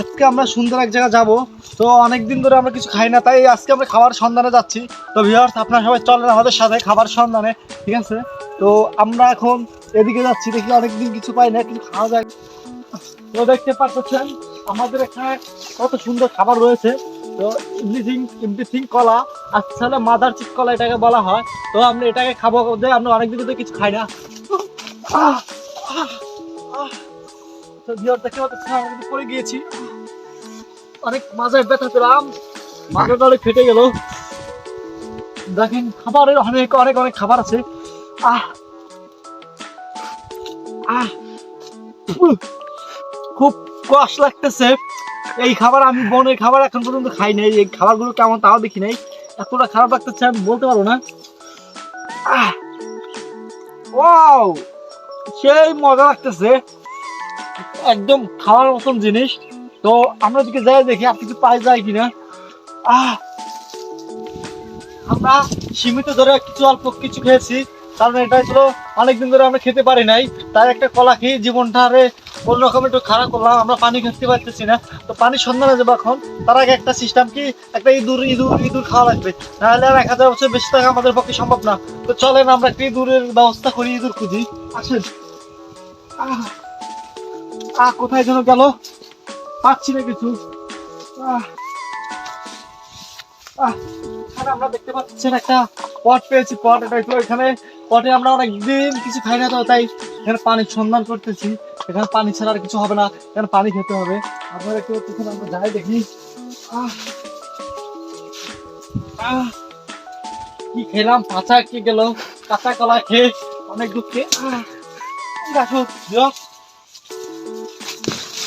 আজকে আমরা সুন্দর এক জায়গা যাব। তো অনেক দিন ধরে আমরা কিছু খাই না, তাই আজকে আমরা খাবার সন্ধানে যাচ্ছি। তো ভিউয়ার্স আপনারা সবাই চলেন আমাদের সাথে খাবার সন্ধানে, ঠিক আছে? তো আমরা এখন এদিকে যাচ্ছি, দেখি অনেকদিন কিছু পাই না, কিছু খাওয়া যায়। তো দেখতে পাচ্ছেন, আমাদের এখানে কত সুন্দর খাবার রয়েছে। তো এভরিথিং এভরিথিং কলা আসলে মাদার চিপ কলা এটাকে বলা হয়। তো আমরা এটাকে খাব আমরা অনেকদিন ধরে কিছু খাই না। পড়ে গিয়েছি। অনেক মাজায় ব্যথা ফেটে গেল। দেখেন, খাবারের অনেক অনেক অনেক খাবার আছে। আহ! আহ! খুব কষ্ট লাগতেছে। এই খাবার আমি বনের খাবার এখন পর্যন্ত খাই নাই। এই খাবারগুলো কেমন তাও দেখি নাই। এতটা খারাপ লাগতেছে, আমি বলতে পারব না। ওয়াও! সেই মজা লাগতেছে। একদম খাওয়ার মতন জিনিস। তো আমরা দিকে যাই, দেখি আর কিছু পাই যায় কিনা। আহ! আমরা সীমিত ধরে কিছু অল্প কিছু খেয়েছি। কারণ এটা ছিল অনেকদিন ধরে আমরা খেতে পারি নাই। তাই একটা কলা খেয়ে জীবনটা আরে অন্যরকম একটু খারাপ করলাম। আমরা পানি খেতে পারতেছি না। তো পানির সন্ধানে যাব এখন। তার আগে একটা সিস্টেম কি? একটা ইঁদুর ইঁদুর ইঁদুর খাওয়া লাগবে। নাহলে আর এক হাজার বছর বেশি থাকা আমাদের পক্ষে সম্ভব না। তো চলেন আমরা একটা ইঁদুরের ব্যবস্থা করি, ইঁদুর খুঁজি। আসেন। আহ! আহ কোথায় যেন গেল? পাচ্ছি না কিছু। আমরা দেখতে পাচ্ছেন একটা পট পেয়েছি, পট। এটা তো এখানে পটে আমরা অনেকদিন কিছু খাই না, তো তাই এখানে পানির সন্ধান করতেছি। এখানে পানি ছাড়া আর কিছু হবে না, এখানে পানি খেতে হবে। আপনারা একটু আমরা যাই দেখি। আহ। কি খেলাম কাঁচা কি গেল, কাঁচা কলা খেয়ে অনেক দুঃখে। আসো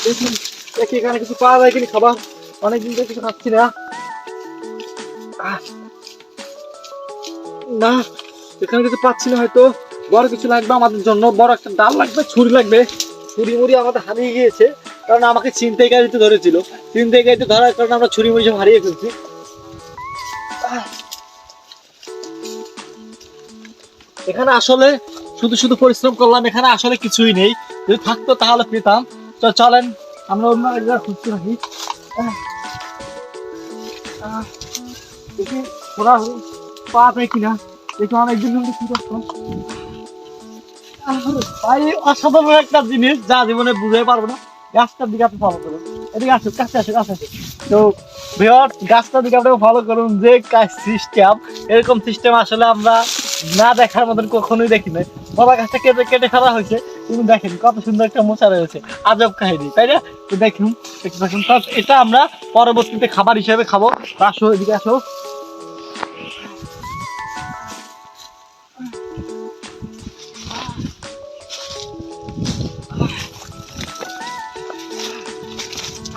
দেখি এখানে কিছু পাওয়া যায় কিনা খাবার। অনেকদিন ধরে কিছু খাচ্ছি না। না, এখানে কিছু পাচ্ছি না হয়তো। বড় কিছু লাগবে আমাদের জন্য। বড় একটা ডাল লাগবে, ছুরি লাগবে। ছুরি মুড়ি আমাদের হারিয়ে গিয়েছে, কারণ আমাকে চিন্তাই গাড়িতে ধরেছিল। চিন্তাই গাড়িতে ধরার কারণে আমরা ছুরি মুড়ি সব হারিয়ে ফেলছি। এখানে আসলে শুধু শুধু পরিশ্রম করলাম, এখানে আসলে কিছুই নেই। যদি থাকতো তাহলে পেতাম। তো চলেন আমরা অন্য এক জায়গায় খুঁজতে থাকি। দেখি ওরা পা পেয়ে কিনা। দেখি অনেকদিন ধরে কি করতো ভাই অসাধারণ একটা জিনিস যা জীবনে বুঝতে পারব না। গাছটার দিকে আপনি ফলো করুন। এদিকে আসুন, কাছে আসুন কাছে আসুন। তো ভিওর গাছটার দিকে আপনি ফলো করুন যে কাজ সিস্টেম এরকম সিস্টেম আসলে আমরা না দেখার মতন কখনোই দেখি নাই। বাবা গাছটা কেটে কেটে ফেলা হয়েছে। তুমি দেখেন কত সুন্দর একটা মোচা রয়েছে। আজব কাহিনী, তাই না? তো দেখুন এটা আমরা পরবর্তীতে খাবার হিসেবে খাব। আসো, এদিকে আসো।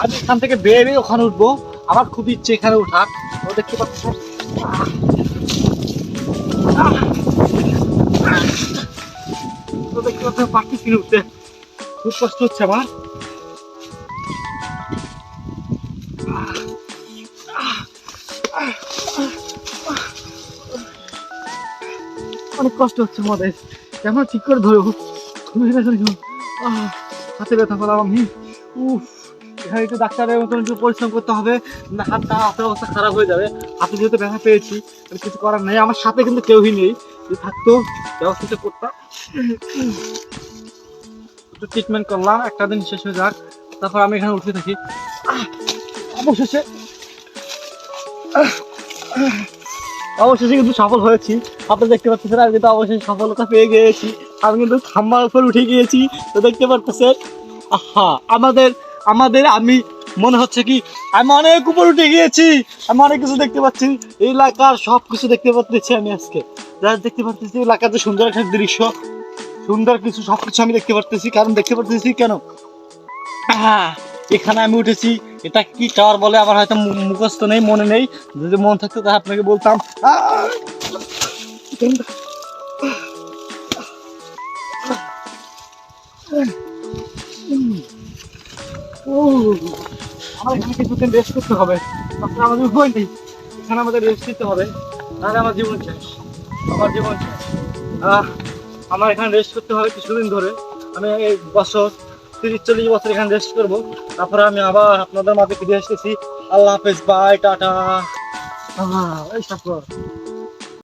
আমি এখান থেকে বেয়ে ওখানে উঠবো। আমার খুব ইচ্ছে এখানে ওঠার। ও দেখতে পাচ্ছ পাচ্ছ পারতেছি না উঠতে খুব কষ্ট হচ্ছে আমার। অনেক কষ্ট হচ্ছে আমাদের। কেমন ঠিক করে ধরো। হাতে ব্যথা পেলাম আমি। উফ, এখানে একটু ডাক্তারের মতন একটু পরিশ্রম করতে হবে। না, হাতটা, হাতের অবস্থা খারাপ হয়ে যাবে। হাতে যেহেতু ব্যথা পেয়েছি কিছু করার নেই। আমার সাথে কিন্তু কেউই নেই। যদি থাকতো ব্যবস্থাটা করতাম একটু ট্রিটমেন্ট করলাম, একটা দিন শেষ হয়ে যাক, তারপর আমি এখানে উঠে থাকি। অবশেষে অবশেষে কিন্তু সফল হয়েছি। আপনি দেখতে পাচ্ছেন, আমি কিন্তু অবশেষে সফলতা পেয়ে গিয়েছি। আমি কিন্তু খাম্বার উপর উঠে গিয়েছি, তো দেখতে পাচ্ছেন, আহা, আমাদের আমাদের, আমি, মনে হচ্ছে কি, আমি অনেক উপর উঠে গিয়েছি। আমি অনেক কিছু দেখতে পাচ্ছি এলাকার সব কিছু দেখতে পাচ্ছি আমি আজকে। যা দেখতে পারতেছি এলাকার যে সুন্দর একটা দৃশ্য। সুন্দর কিছু সব কিছু আমি দেখতে পারতেছি, কারণ দেখতে পারতেছি কেন? এখানে আমি উঠেছি, এটা কি টাওয়ার বলে আমার হয়তো মুখস্থ নেই, মনে নেই। যদি মন থাকতো তা আপনাকে বলতাম। এখানে কিছুদিন রেস্ট করতে হবে। আমাদের উপায় নেই। এখানে আমাদের রেস্ট নিতে হবে। নাহলে আমার জীবন শেষ। আমার জীবন। আমার এখানে রেস্ট করতে হবে কিছুদিন ধরে। আমি এই বছর তিরিশ, চল্লিশ বছর এখানে রেস্ট করব। তারপরে আমি আবার আপনাদের মাঝে ফিরে এসেছি। আল্লাহ হাফেজ, বাই, টাটা। এই সাপর